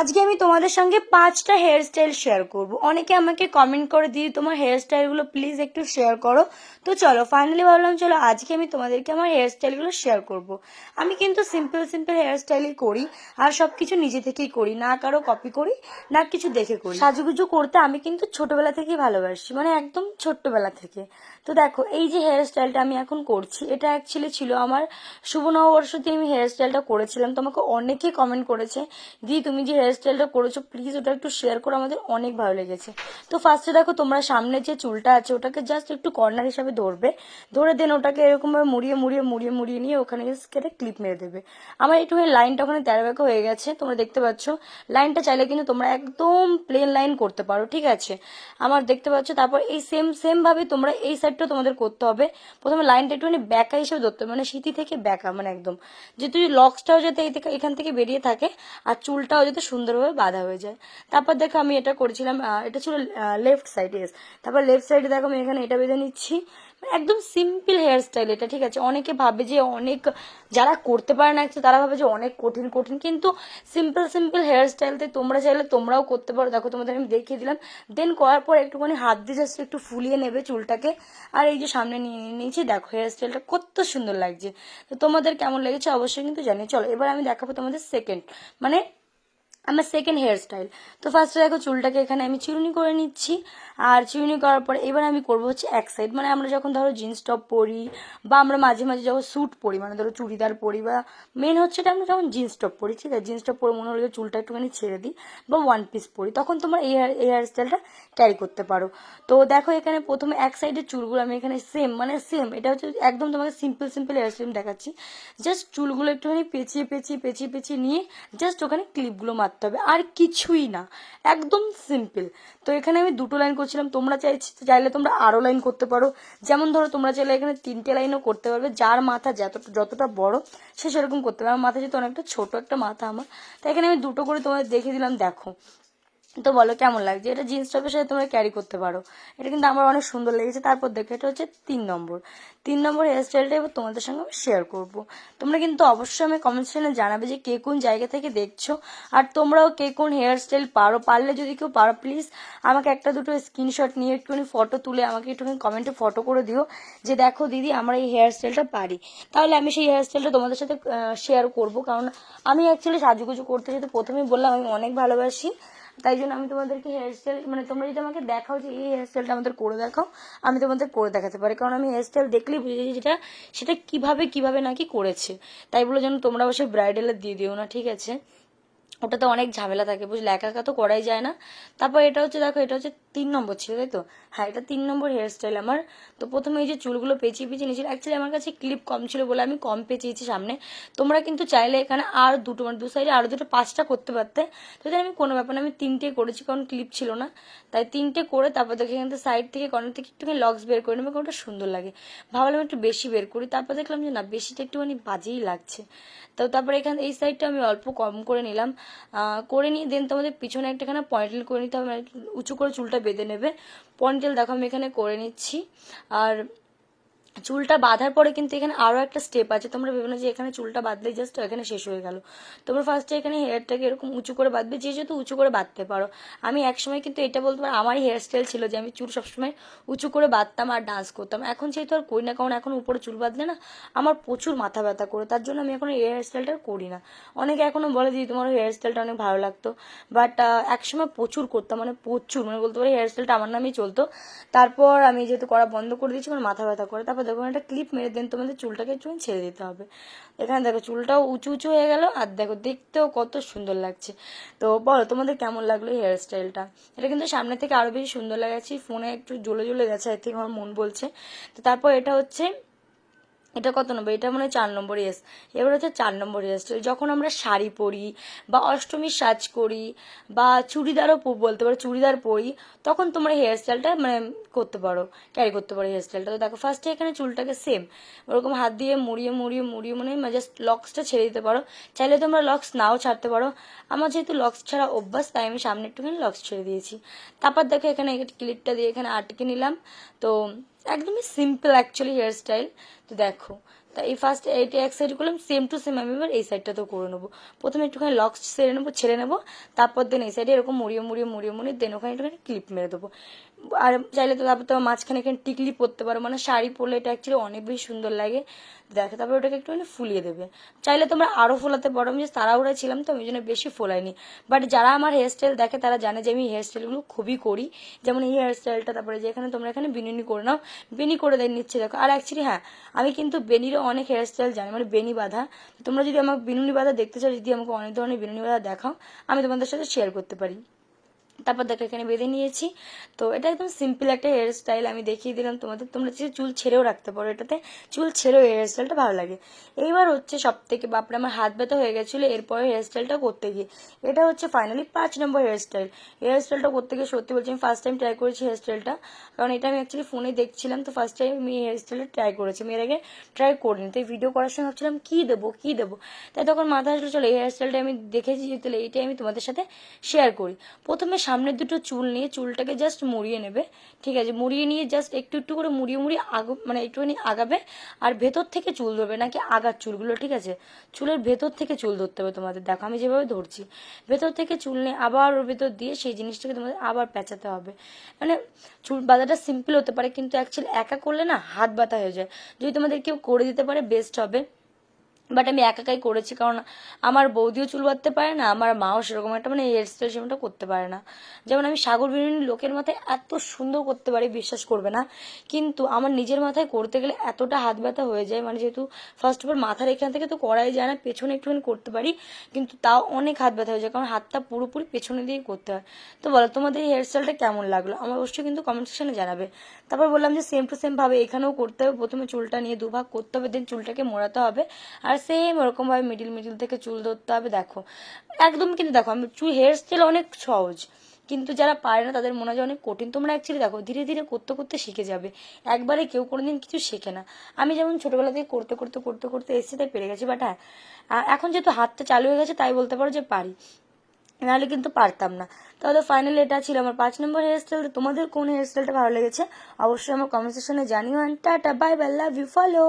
আজকে আমি তোমাদের সঙ্গে পাঁচটা হেয়ার স্টাইল শেয়ার করব। অনেকে আমাকে কমেন্ট করে দিয়ে তোমার হেয়ার স্টাইলগুলো প্লিজ একটু শেয়ার করো। তো চলো ফাইনালি ভাবলাম, চলো, আজকে আমি তোমাদেরকে আমার হেয়ার স্টাইলগুলো শেয়ার করব। আমি কিন্তু সিম্পল সিম্পল হেয়ার স্টাইলই করি, আর সব কিছু নিজে থেকেই করি, না কারও কপি করি, না কিছু দেখে করি। সাজুগুজু করতে আমি কিন্তু ছোটবেলা থেকেই ভালোবাসি মানে একদম ছোট্টবেলা থেকে। তো দেখো, এই যে হেয়ার স্টাইলটা আমি এখন করছি, এটা অ্যাকচুয়ালি ছিল আমার শুভ নববর্ষতে আমি হেয়ার স্টাইলটা করেছিলাম। তোমাকে অনেকে কমেন্ট করেছে দি তুমি যে হেয়ার স্টাইলটা করেছ প্লিজ ওটা একটু শেয়ার করো, আমাদের অনেক ভালো লেগেছে। তো ফার্স্টে দেখো তোমরা সামনে যে চুলটা আছে, ওটাকে জাস্ট একটু কর্নার হিসাবে ধরবে। ধরে দেন ওটাকে এরকমভাবে মুড়িয়ে মুড়িয়ে মুড়িয়ে মুড়িয়ে নিয়ে ওখানে কেটে ক্লিপ মেরে দেবে। আমার একটুখানি লাইনটা ওখানে তেরো বেঁকা হয়ে গেছে, তোমরা দেখতে পাচ্ছ। লাইনটা চাইলে কিন্তু তোমরা একদম প্লেন লাইন করতে পারো, ঠিক আছে? আমার দেখতে পাচ্ছ, তারপর এই সেম সেম ভাবে তোমরা এই সাইডটাও তোমাদের করতে হবে। প্রথমে লাইনটা একটুখানি ব্যাকা হিসেবে ধরতে হবে মানে সিঁথি থেকে ব্যাকা মানে একদম। যেহেতু লক্সটাও যাতে এখান থেকে বেরিয়ে থাকে, আর চুলটাও যাতে সুন্দরভাবে বাঁধা হয়ে যায়। তারপর দেখো আমি এটা করেছিলাম এটা ছিল লেফট সাইডে তারপর লেফট সাইডে দেখো আমি এখানে এটা বেঁধে নিচ্ছি। একদম সিম্পল হেয়ার স্টাইল এটা, ঠিক আছে? অনেকে ভাবে যে অনেক, যারা করতে পারে না একটু, তারা ভাবে যে অনেক কঠিন কঠিন। কিন্তু সিম্পল সিম্পল হেয়ার স্টাইলতে তোমরা চাইলে তোমরাও করতে পারো। দেখো তোমাদের আমি দেখিয়ে দিলাম। দেন করার পর একটুখানি হাত দিয়ে জাস্ট একটু ফুলিয়ে নেবে চুলটাকে। আর এই যে সামনে নিয়ে নিয়েছি, দেখো হেয়ার স্টাইলটা কত সুন্দর লাগছে। তো তোমাদের কেমন লেগেছে অবশ্যই কিন্তু জানিয়ে, চলো এবার আমি দেখাবো তোমাদের সেকেন্ড মানে আমার সেকেন্ড হেয়ার স্টাইল তো ফার্স্টে দেখো চুলটাকে এখানে আমি চিরুনি করে নিচ্ছি। আর চিরুনি করার পর এবার আমি করব হচ্ছে এক সাইড মানে আমরা যখন ধরো জিন্স টপ পরি বা আমরা মাঝে মাঝে যখন স্যুট পরি মানে ধরো চুড়িদার পরি বা মেন হচ্ছে এটা আমরা যখন জিন্স টপ পরি, ঠিক আছে? জিন্স টপ পরে মনে হলো চুলটা একটুখানি ছেড়ে দিই বা ওয়ান পিস পরি, তখন তোমার এই এই হেয়ার স্টাইলটা ক্যারি করতে পারো। তো দেখো এখানে প্রথমে এক সাইডের চুলগুলো আমি এখানে সেম মানে সেম এটা হচ্ছে একদম তোমাকে সিম্পল সিম্পল হেয়ার স্টাইল দেখাচ্ছি। জাস্ট চুলগুলো একটুখানি পেঁচিয়ে পেঁচিয়ে পেঁচিয়ে পেঁচিয়ে নিয়ে জাস্ট ওখানে ক্লিপগুলো মারতে হবে। আর কিছুই না, একদম সিম্পল তো এখানে আমি দুটো লাইন করছিলাম, তোমরা চাইছি চাইলে তোমরা আরও লাইন করতে পারো। যেমন ধরো, তোমরা চাইলে এখানে তিনটে লাইনও করতে পারবে, যার মাথা যত যতটা বড়, সে সেরকম করতে পারবে। আমার মাথা যেহেতু অনেকটা ছোট একটা মাথা আমার। তাই এখানে আমি দুটো করে তোমাদের দেখে দিলাম, দেখো। তো বলো কেমন লাগছে? এটা জিন্স টপের সাথে তোমরা ক্যারি করতে পারো। এটা কিন্তু আমার অনেক সুন্দর লেগেছে। তারপর দেখো, এটা হচ্ছে তিন নম্বর। তিন নম্বর হেয়ার স্টাইলটা এবার তোমাদের সঙ্গে আমি শেয়ার করব। তোমরা কিন্তু অবশ্যই আমি কমেন্ট সেকশনে জানাবে যে কে কোন জায়গা থেকে দেখছ। আর তোমরাও কে কোন হেয়ার স্টাইল পারো। পারলে যদি কেউ পারো প্লিজ আমাকে একটা দুটো স্ক্রিনশট নিয়ে একটুখানি ফটো তুলে আমাকে একটুখানি কমেন্টে ফটো করে দিও। যে দেখো দিদি, আমরা এই হেয়ার স্টাইলটা পারি। তাহলে আমি সেই হেয়ার স্টাইলটা তোমাদের সাথে শেয়ার করব। কারণ আমি অ্যাকচুয়ালি সাজুগুজু করতে যেহেতু প্রথমেই বললাম, আমি অনেক ভালোবাসি। তাই জন্য আমি তোমাদেরকে হেয়ারস্টাইল মানে তোমরা যদি আমাকে দেখাও যে এই হেয়ার স্টাইলটা আমাদের করে দেখাও, আমি তোমাদের করে দেখাতে পারি। কারণ আমি হেয়ারস্টাইল দেখলেই বুঝে যাই যেটা, সেটা কীভাবে কীভাবে নাকি করেছে। তাই বলে যেন তোমরা বসে ব্রাইডালে দিয়ে দিও না, ঠিক আছে? ওটাতে অনেক ঝামেলা থাকে, বুঝলে? একা একা তো করাই যায় না। তারপর এটা হচ্ছে, দেখো, এটা হচ্ছে তিন নম্বর ছিল, তাই তো? হ্যাঁ এটা তিন নম্বর হেয়ার স্টাইল আমার। তো প্রথমে এই যে চুলগুলো পেঁচিয়ে পেঁচিয়ে নিয়েছিল অ্যাকচুয়ালি আমার কাছে ক্লিপ কম ছিল বলে আমি কম পেঁচিয়েছি সামনে। তোমরা কিন্তু চাইলে এখানে আর দুটো মানে দু সাইডে আরও দুটো, পাঁচটা করতে পারতে। তো আমি কোনো ব্যাপার না, আমি তিনটে করেছি, কারণ ক্লিপ ছিল না। তাই তিনটে করে তারপর দেখে এখান থেকে সাইড থেকে কর্নার থেকে একটুখানি লক্স বের করে নেবে কোনটা সুন্দর লাগে। ভাবলাম একটু বেশি বের করি, তারপর দেখলাম যে না, বেশিটা একটুখানি বাজেই লাগছে। তো তারপরে এখানে, এই সাইডটা আমি অল্প কম করে নিলাম। করে নিয়ে দেন তোমাদের পিছনে একটাখানে পয়েন্টেল করে নিতে হবে মানে উঁচু করে চুলটা বেঁধে নেবে। পয়েন্টেল দেখো আমি এখানে করে নিচ্ছি। আর চুলটা বাঁধার পরে কিন্তু এখানে আরও একটা স্টেপ আছে। তোমরা ভেবে না যে এখানে চুলটা বাঁধলেই জাস্ট এখানে শেষ হয়ে গেল। তোমরা ফার্স্টে এখানে হেয়ারটাকে এরকম উঁচু করে বাঁধবে, যে যেহেতু উঁচু করে বাঁধতে পারো। আমি একসময় কিন্তু এটা বলতে পারো, আমারই হেয়ার স্টাইল ছিল যে আমি চুল সবসময় উঁচু করে বাঁধতাম আর ডান্স করতাম। এখন যেহেতু আর করি না, কারণ এখন উপরে চুল বাঁধলে না আমার প্রচুর মাথা ব্যথা করে, তার জন্য আমি এখন এই হেয়ার স্টাইলটা করি না। অনেকে এখনও বলে, দিদি, তোমার হেয়ার স্টাইলটা অনেক ভালো লাগতো। বাট একসময় প্রচুর করতাম মানে প্রচুর মানে বলতে পারি হেয়ার স্টাইলটা আমার নামেই চলতো। তারপর আমি যেহেতু করা বন্ধ করে দিয়েছি, আমার মাথা ব্যথা করে, তারপর দেখো একটা ক্লিপ মেরে দেন, তোমাদের চুলটাকে চুন ছেড়ে দিতে হবে। এখানে দেখো, চুলটাও উঁচু উঁচু হয়ে গেল আর দেখো, দেখতেও কত সুন্দর লাগছে। তো বলো, তোমাদের কেমন লাগল হেয়ার স্টাইলটা এটা কিন্তু সামনে থেকে আরও বেশি সুন্দর লাগাচ্ছি ফোনে একটু জ্বলে জ্বলে গেছে এর থেকে আমার মন বলছে। তো তারপর এটা হচ্ছে এটা কত নম্বর? এটা মনে হয় চার নম্বর ইয়েস। এবার হচ্ছে চার নম্বর ইয়েস। যখন আমরা শাড়ি পরি বা অষ্টমীর সাজ করি বা চুড়িদারও বলতে পারো চুড়িদার পরি, তখন তোমরা হেয়ার স্টাইলটা মানে করতে পারো ক্যারি করতে পারো হেয়ার স্টাইলটা তো দেখো ফার্স্টে এখানে চুলটাকে সেম ওরকম হাত দিয়ে মুড়িয়ে মুড়িয়ে মুড়িয়ে মানে জাস্ট লক্সটা ছেড়ে দিতে পারো। চাইলে তোমরা লক্স নাও ছাড়তে পারো। আমার যেহেতু লক্স ছাড়া অভ্যাস, তাই আমি সামনে একটুখানি লক্স ছেড়ে দিয়েছি। তারপর দেখো এখানে ক্লিপটা দিয়ে এখানে আটকে নিলাম। তো একদমই সিম্পল অ্যাকচুয়ালি হেয়ার স্টাইল তো দেখো, তা এই ফার্স্ট এইটা এক সাইড করলাম সেম টু সেম আমি এবার এই সাইডটাতেও করে নেব। প্রথমে একটুখানি লক্স সেরে নেব, ছেড়ে নেব, তারপর দেন এই সাইডে এরকম মুড়িয়ে মুড়িয়ে মুড়িয়ে মুড়িয়ে দেন ওখানে একটুখানি ক্লিপ মেরে দেবো। আর চাইলে তো তারপর তোমার মাঝখানে এখানে টিকলি পরতে পারো। মানে শাড়ি পরলে এটা অ্যাকচুয়ালি অনেক বেশি সুন্দর লাগে। দেখো তারপর ওটাকে একটু মানে ফুলিয়ে দেবে। চাইলে তোমরা আরও ফোলাতে পারো। আমি যে তাড়াহুড়া ছিলাম তো আমি জন্য বেশি ফোলাইনি। বাট যারা আমার হেয়ার স্টাইল দেখে, তারা জানে যে আমি হেয়ার স্টাইলগুলো খুবই করি। যেমন এই হেয়ার স্টাইলটা তারপরে যে এখানে তোমরা এখানে বিনুনি করে নাও। বেনি করে দেয় নিচ্ছে দেখো। আর অ্যাকচুয়ালি হ্যাঁ আমি কিন্তু বেনিরও অনেক হেয়ার স্টাইল জানি। মানে বেনি বাঁধা। তোমরা যদি আমাকে বিনুনি বাঁধা দেখতে চাও, যদি আমাকে অনেক ধরনের বিনুনি বাঁধা দেখাও, আমি তোমাদের সাথে শেয়ার করতে পারি। তারপর দেখো এখানে বেঁধে নিয়েছি। তো এটা একদম সিম্পল একটা হেয়ার স্টাইল আমি দেখিয়ে দিলাম তোমাদের। তোমরা চুল ছেড়েও রাখতে পারো এটাতে। চুল ছেড়েও হেয়ার স্টাইলটা ভালো লাগে। এইবার হচ্ছে সব থেকে বাপরে, আমার হাত ব্যথা হয়ে গেছিল, এরপরে হেয়ার স্টাইলটা করতে গিয়ে। এটা হচ্ছে ফাইনালি পাঁচ নম্বর হেয়ার স্টাইল হেয়ার স্টাইলটা করতে গিয়ে সত্যি বলছি, আমি ফার্স্ট টাইম ট্রাই করেছি হেয়ার স্টাইলটা কারণ এটা আমি অ্যাকচুয়ালি ফোনে দেখছিলাম, তো ফার্স্ট টাইম আমি হেয়ার স্টাইলটা ট্রাই করেছি। আমি এর আগে ট্রাই করিনি। তো এই ভিডিও করার সময় ভাবছিলাম, কী দেবো কী দেবো? তাই তখন মাথা আসলে, চলো এই হেয়ার স্টাইলটা আমি দেখেছি তাহলে এইটাই আমি তোমাদের সাথে শেয়ার করি। প্রথমে সামনের দুটো চুল নিয়ে চুলটাকে জাস্ট মুড়িয়ে নেবে। ঠিক আছে, মুড়িয়ে নিয়ে জাস্ট একটু একটু করে মুড়িয়ে মুড়িয়ে আগ মানে একটুখানি আগাবে আর ভেতর থেকে চুল ধরবে, নাকি আগার চুলগুলো, ঠিক আছে? চুলের ভেতর থেকে চুল ধরতে হবে তোমাদের। দেখো, আমি যেভাবে ধরছি, ভেতর থেকে চুল নিয়ে আবার ওর ভেতর দিয়ে সেই জিনিসটাকে তোমাদের আবার পেঁচাতে হবে। মানে চুল বাঁধাটা সিম্পল হতে পারে, কিন্তু অ্যাকচুয়ালি একা করলে না হাত ব্যথা হয়ে যায়। যদি তোমাদের কেউ করে দিতে পারে বেস্ট হবে। বাট আমি একাকাই করেছি, কারণ আমার বৌদিও চুল বাঁধতে পারে না, আমার মাও সেরকম একটা মানে হেয়ার স্টাইল সেরকমটা করতে পারে না। যেমন আমি সাগর বিরিয়ানি লোকের মাথায় এত সুন্দর করতে পারি, বিশ্বাস করবে না। কিন্তু আমার নিজের মাথায় করতে গেলে এতটা হাত ব্যথা হয়ে যায় মানে যেহেতু ফার্স্ট অফ অল মাথার এখান থেকে তো করাই যায় না, পেছনে একটুখানি করতে পারি, কিন্তু তাও অনেক হাত ব্যথা হয়ে যায়, কারণ হাতটা পুরোপুরি পেছনে দিয়েই করতে হয়। তো বলো, তোমাদের এই হেয়ার স্টাইলটা কেমন লাগল? আমার অবশ্যই কিন্তু কমেন্ট সেকশনে জানাবে। তারপর বললাম যে সেম টু সেম ভাবে এখানেও করতে হবে, প্রথমে চুলটা নিয়ে দুভাগ করতে হবে দেন চুলটাকে মোড়াতে হবে, আর সেম ওরকমভাবে মিডিল মিডিল থেকে চুল ধরতে হবে, দেখো। একদম কিন্তু দেখো, আমি চুল হেয়ার স্টাইল অনেক সহজ। কিন্তু যারা পারে না, তাদের মনে হয় অনেক কঠিন। তোমরা অ্যাকচুয়ালি দেখো, ধীরে ধীরে করতে করতে শিখে যাবে। একবারে কেউ কোনোদিন কিছু শেখে না। আমি যেমন ছোটোবেলা থেকে করতে করতে করতে করতে এসেছি, তাই পেরে গেছি। বাট হ্যাঁ এখন যেহেতু হাতটা চালু হয়ে গেছে, তাই বলতে পারো যে পারি। নাহলে কিন্তু পারতাম না। তাহলে ফাইনালি এটা ছিল আমার পাঁচ নম্বর হেয়ার স্টাইল তোমাদের কোন হেয়ার স্টাইলটা ভালো লেগেছে? অবশ্যই আমার কমেন্ট সেকশনে জানিও। Tata bye bye love you follow